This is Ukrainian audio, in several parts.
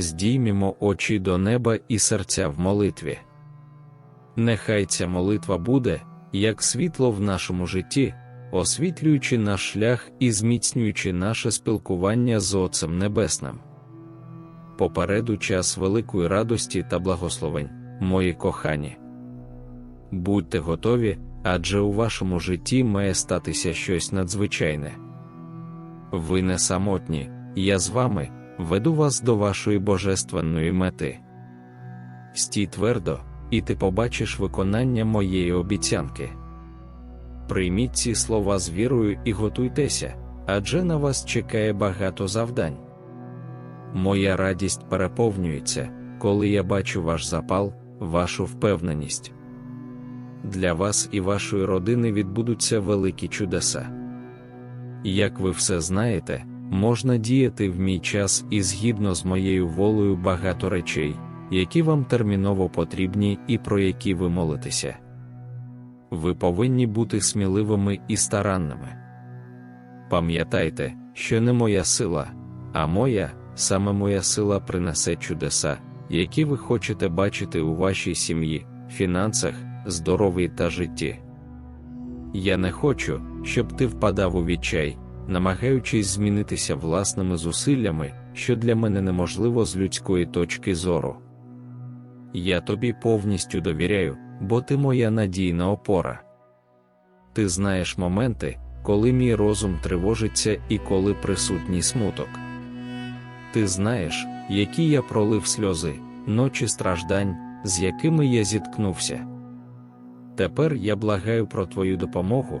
здіймімо очі до неба і серця в молитві. Нехай ця молитва буде, як світло в нашому житті, освітлюючи наш шлях і зміцнюючи наше спілкування з Отцем Небесним. Попереду час великої радості та благословень, мої кохані. Будьте готові, адже у вашому житті має статися щось надзвичайне. Ви не самотні, я з вами веду вас до вашої божественної мети. Стій твердо, і ти побачиш виконання моєї обіцянки. Прийміть ці слова з вірою і готуйтеся, адже на вас чекає багато завдань. Моя радість переповнюється, коли я бачу ваш запал, вашу впевненість. Для вас і вашої родини відбудуться великі чудеса. Як ви все знаєте, можна діяти в мій час і згідно з моєю волею багато речей, які вам терміново потрібні і про які ви молитеся. Ви повинні бути сміливими і старанними. Пам'ятайте, що не моя сила, а моя, саме моя сила принесе чудеса, які ви хочете бачити у вашій сім'ї, фінансах, здоров'ї та житті. Я не хочу, щоб ти впадав у відчай, намагаючись змінитися власними зусиллями, що для мене неможливо з людської точки зору. Я тобі повністю довіряю, бо ти моя надійна опора. Ти знаєш моменти, коли мій розум тривожиться і коли присутній смуток. Ти знаєш, які я пролив сльози, ночі страждань, з якими я зіткнувся. Тепер я благаю про твою допомогу,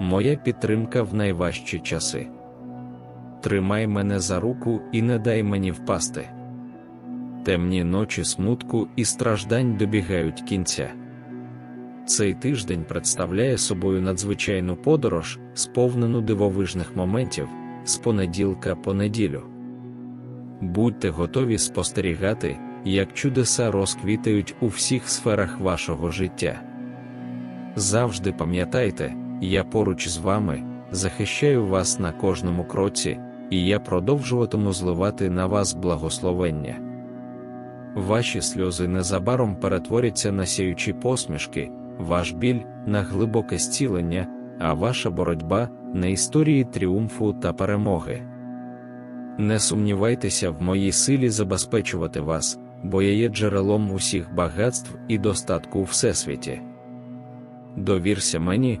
моя підтримка в найважчі часи. Тримай мене за руку і не дай мені впасти. Темні ночі смутку і страждань добігають кінця. Цей тиждень представляє собою надзвичайну подорож, сповнену дивовижних моментів з понеділка по неділю. Будьте готові спостерігати, як чудеса розквітають у всіх сферах вашого життя. Завжди пам'ятайте, я поруч з вами, захищаю вас на кожному кроці, і я продовжуватиму зливати на вас благословення. Ваші сльози незабаром перетворяться на сяючі посмішки, ваш біль на глибоке зцілення, а ваша боротьба на історії тріумфу та перемоги. Не сумнівайтеся в моїй силі забезпечувати вас, бо я є джерелом усіх багатств і достатку у всесвіті. Довірся мені,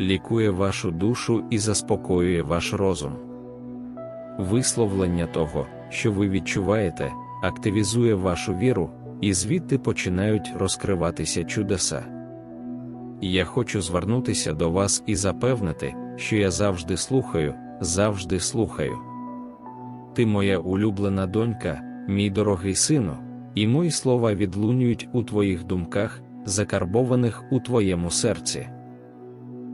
Лікує вашу душу і заспокоює ваш розум. Висловлення того, що ви відчуваєте, активізує вашу віру, і звідти починають розкриватися чудеса. Я хочу звернутися до вас і запевнити, що я завжди слухаю, завжди слухаю. Ти моя улюблена донька, мій дорогий сину, і мої слова відлунюють у твоїх думках, закарбованих у твоєму серці.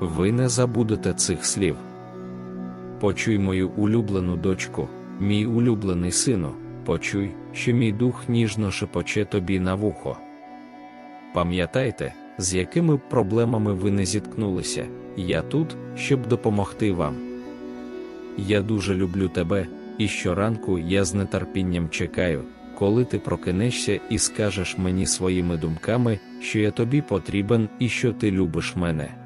Ви не забудете цих слів. Почуй мою улюблену дочку, мій улюблений сину, почуй, що мій дух ніжно шепоче тобі на вухо. Пам'ятайте, з якими проблемами ви не зіткнулися, я тут, щоб допомогти вам. Я дуже люблю тебе, і щоранку я з нетерпінням чекаю, коли ти прокинешся і скажеш мені своїми думками, що я тобі потрібен і що ти любиш мене.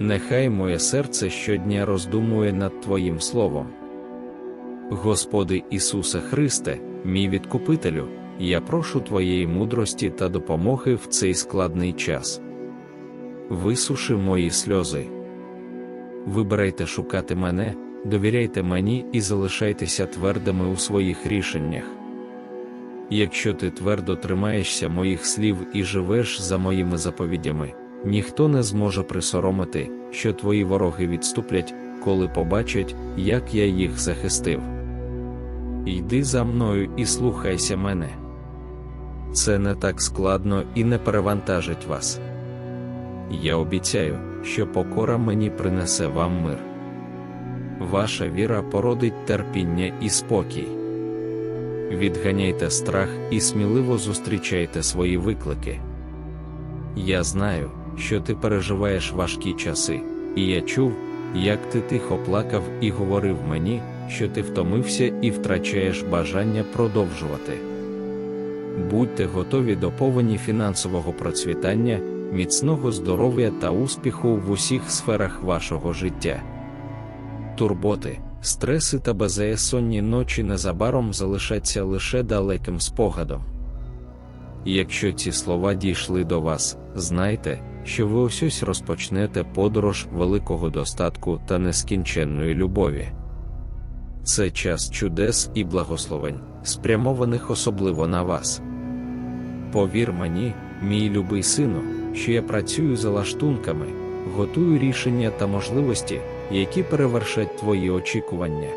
Нехай моє серце щодня роздумує над Твоїм Словом. Господи Ісусе Христе, мій відкупителю, я прошу Твоєї мудрості та допомоги в цей складний час. Висуши мої сльози. Вибирайте шукати мене, довіряйте мені і залишайтеся твердими у своїх рішеннях. Якщо ти твердо тримаєшся моїх слів і живеш за моїми заповідями, ніхто не зможе присоромити, що твої вороги відступлять, коли побачать, як я їх захистив. Йди за мною і слухайся мене. Це не так складно і не перевантажить вас. Я обіцяю, що покора мені принесе вам мир. Ваша віра породить терпіння і спокій. Відганяйте страх і сміливо зустрічайте свої виклики. Я знаю, що ти переживаєш важкі часи, і я чув, як ти тихо плакав і говорив мені, що ти втомився і втрачаєш бажання продовжувати. Будьте готові до повені фінансового процвітання, міцного здоров'я та успіху в усіх сферах вашого життя. Турботи, стреси та безсонні ночі незабаром залишаться лише далеким спогадом. Якщо ці слова дійшли до вас, знайте, що ви ось ось розпочнете подорож великого достатку та нескінченної любові. Це час чудес і благословень, спрямованих особливо на вас. Повір мені, мій любий сину, що я працюю за лаштунками, готую рішення та можливості, які перевершать твої очікування.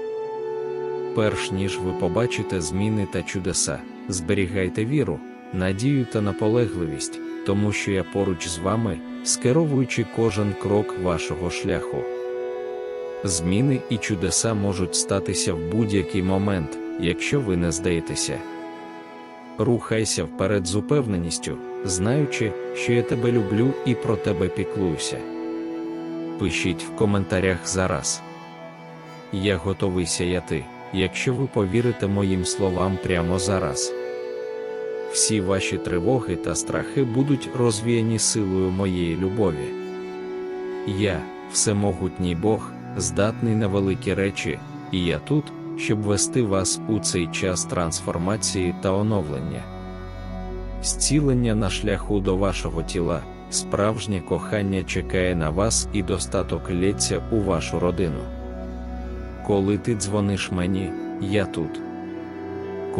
Перш ніж ви побачите зміни та чудеса, зберігайте віру, надію та наполегливість, тому що я поруч з вами, скеровуючи кожен крок вашого шляху. Зміни і чудеса можуть статися в будь-який момент, якщо ви не здаєтеся. Рухайся вперед з упевненістю, знаючи, що я тебе люблю і про тебе піклуюся. Пишіть в коментарях зараз. Я готовий сяяти, якщо ви повірите моїм словам прямо зараз. Всі ваші тривоги та страхи будуть розвіяні силою моєї любові. Я, всемогутній Бог, здатний на великі речі, і я тут, щоб вести вас у цей час трансформації та оновлення. Зцілення на шляху до вашого тіла, справжнє кохання чекає на вас і достаток лється у вашу родину. Коли ти дзвониш мені, я тут.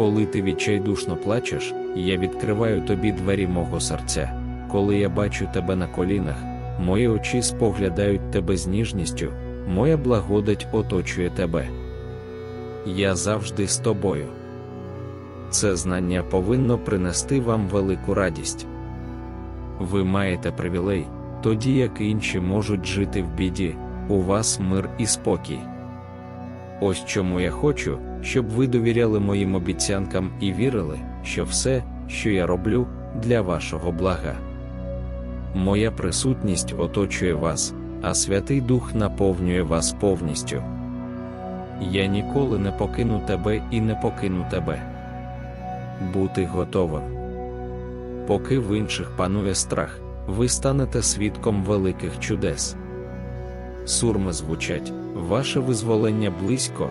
Коли ти відчайдушно плачеш, я відкриваю тобі двері мого серця. Коли я бачу тебе на колінах, мої очі споглядають тебе з ніжністю, моя благодать оточує тебе. Я завжди з тобою. Це знання повинно принести вам велику радість. Ви маєте привілей, тоді як інші можуть жити в біді, у вас мир і спокій. Ось чому я хочу, щоб ви довіряли моїм обіцянкам і вірили, що все, що я роблю, для вашого блага. Моя присутність оточує вас, а Святий Дух наповнює вас повністю. Я ніколи не покину тебе і не покину тебе. Бути готовим. Поки в інших панує страх, ви станете свідком великих чудес. Сурми звучать, ваше визволення близько,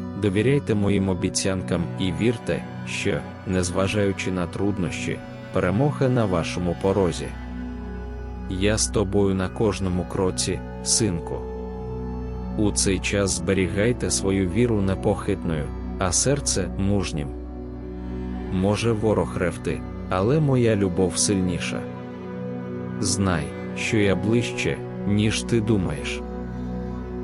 довіряйте моїм обіцянкам і вірте, що, незважаючи на труднощі, перемога на вашому порозі. Я з тобою на кожному кроці, синку. У цей час зберігайте свою віру непохитною, а серце мужнім. Може ворог ревти, але моя любов сильніша. Знай, що я ближче, ніж ти думаєш.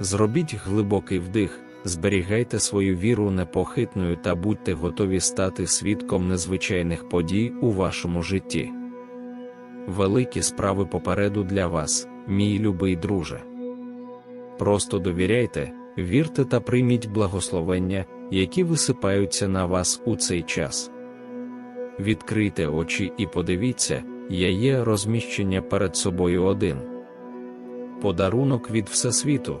зробіть глибокий вдих, зберігайте свою віру непохитною та будьте готові стати свідком незвичайних подій у вашому житті. Великі справи попереду для вас, мій любий друже. Просто довіряйте, вірте та прийміть благословення, які висипаються на вас у цей час. Відкрийте очі і подивіться, я є розміщення перед собою один. Подарунок від Всесвіту,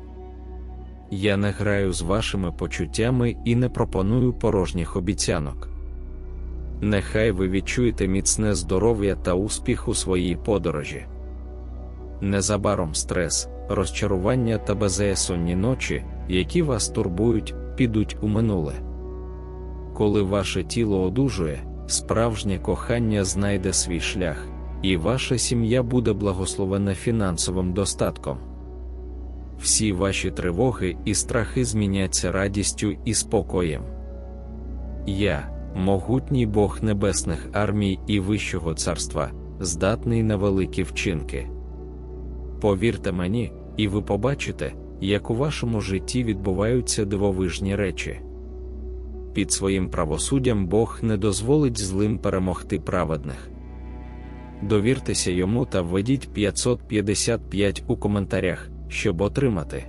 Я не граю з вашими почуттями і не пропоную порожніх обіцянок. Нехай ви відчуєте міцне здоров'я та успіх у своїй подорожі. Незабаром стрес, розчарування та безясонні ночі, які вас турбують, підуть у минуле. Коли ваше тіло одужує, справжнє кохання знайде свій шлях, і ваша сім'я буде благословена фінансовим достатком. Всі ваші тривоги і страхи зміняться радістю і спокоєм. Я, могутній Бог небесних армій і Вищого царства, здатний на великі вчинки. Повірте мені, і ви побачите, як у вашому житті відбуваються дивовижні речі. Під своїм правосуддям Бог не дозволить злим перемогти праведних. Довіртеся йому та введіть 555 у коментарях, щоб отримати.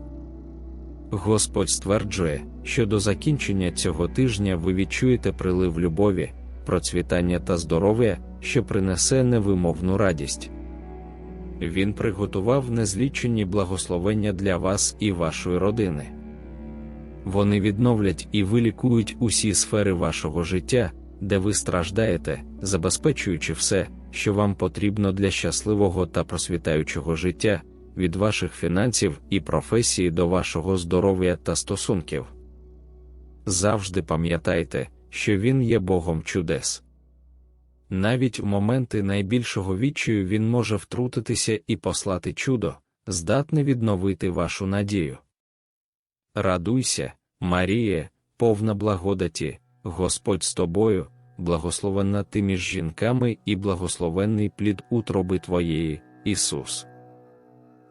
Господь стверджує, що до закінчення цього тижня ви відчуєте прилив любові, процвітання та здоров'я, що принесе невимовну радість. Він приготував незлічені благословення для вас і вашої родини. Вони відновлять і вилікують усі сфери вашого життя, де ви страждаєте, забезпечуючи все, що вам потрібно для щасливого та просвітаючого життя, від ваших фінансів і професії до вашого здоров'я та стосунків. Завжди пам'ятайте, що Він є Богом чудес. навіть в моменти найбільшого відчаю Він може втрутитися і послати чудо, здатне відновити вашу надію. Радуйся, Маріє, повна благодаті, Господь з тобою, благословенна ти між жінками і благословенний плід утроби Твоєї, Ісус.